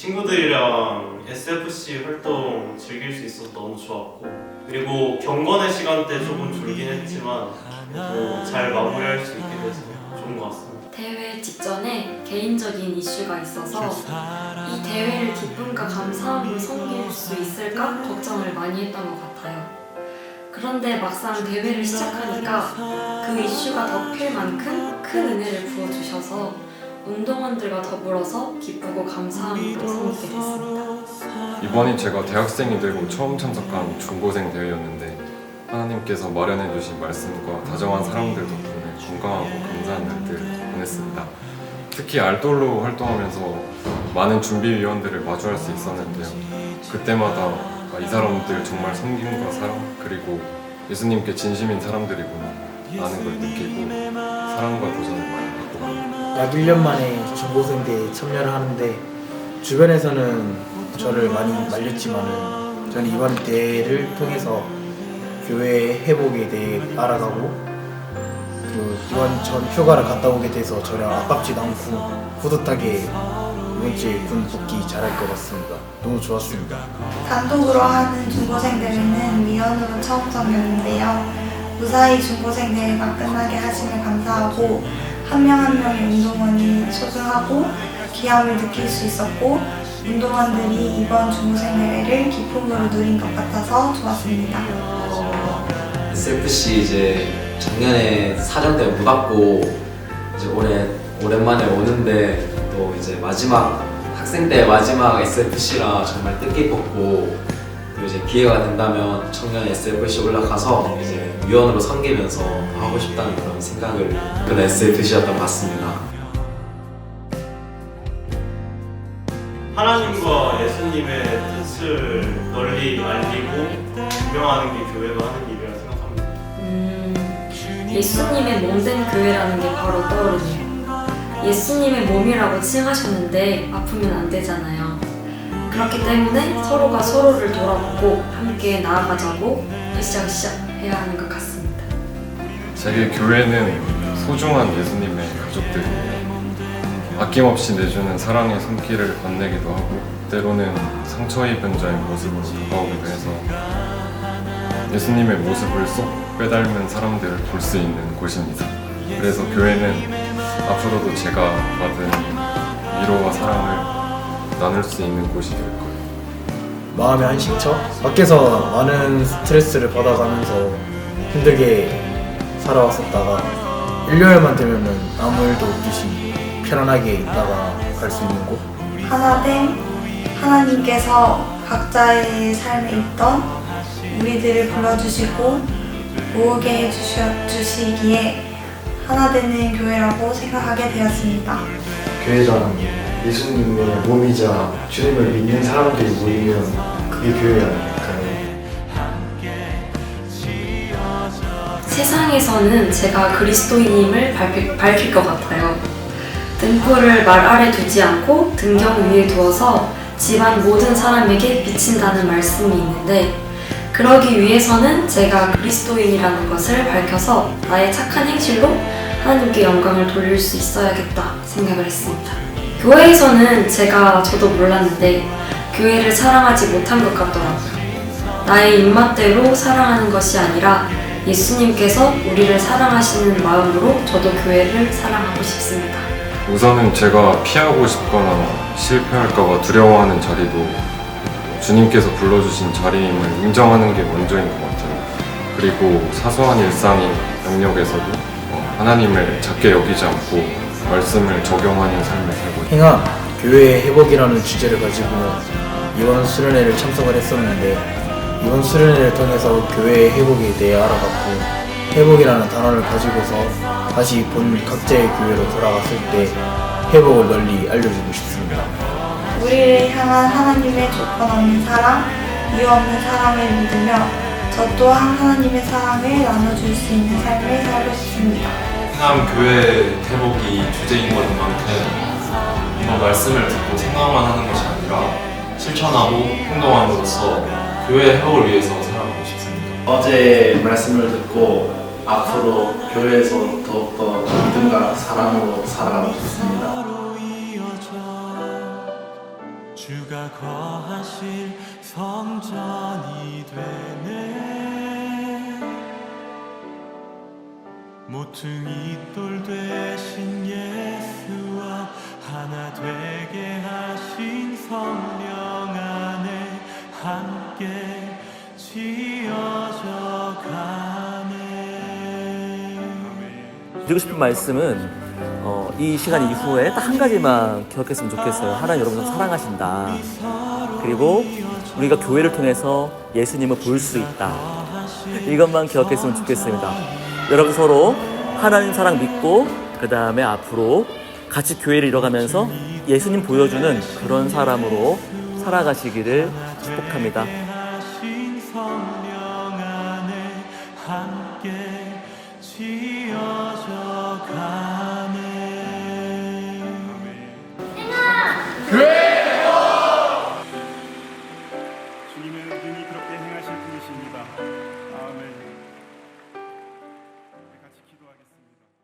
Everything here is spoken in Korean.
친구들이랑 SFC 활동 즐길 수 있어서 너무 좋았고 그리고 경건의 시간 때 조금 졸긴 했지만 그래도 잘 마무리할 수 있게 돼서 좋은 것 같습니다. 대회 직전에 개인적인 이슈가 있어서 이 대회를 기쁨과 감사함으로 섬길 수 있을까 걱정을 많이 했던 것 같아요. 그런데 막상 대회를 시작하니까 그 이슈가 덮일 만큼 큰 은혜를 부어주셔서 운동원들과 더불어서 기쁘고 감사함으로 됐습니다. 이번이 제가 대학생이 되고 처음 참석한 중고생 대회였는데 하나님께서 마련해 주신 말씀과 다정한 사람들 덕분에 건강하고 감사한 날들 보냈습니다. 특히 알돌로 활동하면서 많은 준비위원들을 마주할 수 있었는데요. 그때마다 아, 이 사람들 정말 섬김과 사랑 그리고 예수님께 진심인 사람들이구나 라는 걸 느끼고 사랑과 도전을 많이 받고 갑니다. 약 1년 만에 중고생대에 참여를 하는데 주변에서는 저를 많이 말렸지만은 저는 이번 대회를 통해서 교회 회복에 대해 알아가고 그리고 이번 전 휴가를 갔다 오게 돼서 전혀 아깝지도 않고 뿌듯하게 이번 주에 군 복귀 잘할 것 같습니다. 너무 좋았습니다. 단독으로 하는 중고생 대회는 위원으로 처음 섬겼는데요. 무사히 중고생 대회가 끝나게 하시면 감사하고 한 명 한 명의 운동원이 소중하고 귀함을 느낄 수 있었고 운동원들이 이번 중고생 대회를 기쁨으로 누린 것 같아서 좋았습니다. SFC 이제 작년에 사전 때문에 못 왔고 이제 올해 오랜만에 오는데 또 이제 마지막 학생 때 마지막 SFC라 정말 뜻깊었고 또 이제 기회가 된다면 청년 SFC 올라가서 이제 위원으로 섬기면서 하고 싶다는 그런 생각을 그런 SFC였던 것 같습니다. 하나님과 예수님의 뜻을 널리 알리고 증명하는 게 교회가 하는 일이라 생각합니다. 음, 예수님의 몸된 교회라는 게 바로 떠오르네요. 예수님의 몸이라고 칭하셨는데 아프면 안 되잖아요. 그렇기 때문에 서로가 서로를 돌아보고 함께 나아가자고 으쌰으쌰 해야 하는 것 같습니다. 제게 교회는 소중한 예수님의 가족들이에요. 아낌없이 내주는 사랑의 손길을 건네기도 하고 때로는 상처 입은 자의 모습으로 다가오기도 해서 예수님의 모습을 쏙 빼닮은 사람들을 볼 수 있는 곳입니다. 그래서 교회는 앞으로도 제가 받은 위로와 사랑을 나눌 수 있는 곳이 될 거예요. 마음의 한식처 밖에서 많은 스트레스를 받아가면서 힘들게 살아왔었다가 일요일만 되면은 아무 일도 없듯이 편안하게 있다가 갈 수 있는 곳 하나 된 하나님께서 각자의 삶에 있던 우리들을 불러주시고 모으게 해주시기에 하나 되는 교회라고 생각하게 되었습니다. 교회란 예수님의 몸이자 주님을 믿는 사람들이 모이면 그게 교회 아 세상에서는 제가 그리스도인임을 밝힐, 밝힐 것 같아요. 등불을 말 아래 두지 않고 등경 위에 두어서 집안 모든 사람에게 비친다는 말씀이 있는데 그러기 위해서는 제가 그리스도인이라는 것을 밝혀서 나의 착한 행실로 하나님께 영광을 돌릴 수 있어야겠다 생각을 했습니다. 교회에서는 제가 저도 몰랐는데 교회를 사랑하지 못한 것 같더라고요. 나의 입맛대로 사랑하는 것이 아니라 예수님께서 우리를 사랑하시는 마음으로 저도 교회를 사랑하고 싶습니다. 우선은 제가 피하고 싶거나 실패할까봐 두려워하는 자리도 주님께서 불러주신 자리임을 인정하는 게 먼저인 것 같아요. 그리고 사소한 일상인 영역에서도 어, 하나님을 작게 여기지 않고 말씀을 적용하는 삶을 살고 있습니다. 행함 교회의 회복이라는 주제를 가지고 이번 수련회를 참석을 했었는데 이번 수련회를 통해서 교회의 회복에 대해 알아봤고 회복이라는 단어를 가지고서 다시 본 각자의 교회로 돌아갔을 때 회복을 널리 알려주고 싶습니다. 우리를 향한 하나님의 조건 없는 사랑, 이유 없는 사랑을 믿으며 저 또한 하나님의 사랑을 나눠줄 수 있는 삶을 살고 싶습니다. 행함 교회 회복이 주제인 것만큼 이런 말씀을 듣고 생각만 하는 것이 아니라 실천하고 행동함으로써 교회 회복을 위해서 살아가고 싶습니다. 어제 말씀을 듣고 앞으로 교회에서 더욱더 믿음과 사랑으로 살아가고 싶습니다. 주가 거하실 성전이 되네 모퉁이 돌 되신 드리고 싶은 말씀은 어, 이 시간 이후에 딱 한 가지만 기억했으면 좋겠어요. 하나님 여러분을 사랑하신다. 그리고 우리가 교회를 통해서 예수님을 볼 수 있다. 이것만 기억했으면 좋겠습니다. 여러분 서로 하나님 사랑 믿고 그 다음에 앞으로 같이 교회를 이뤄가면서 예수님 보여주는 그런 사람으로 살아가시기를 축복합니다.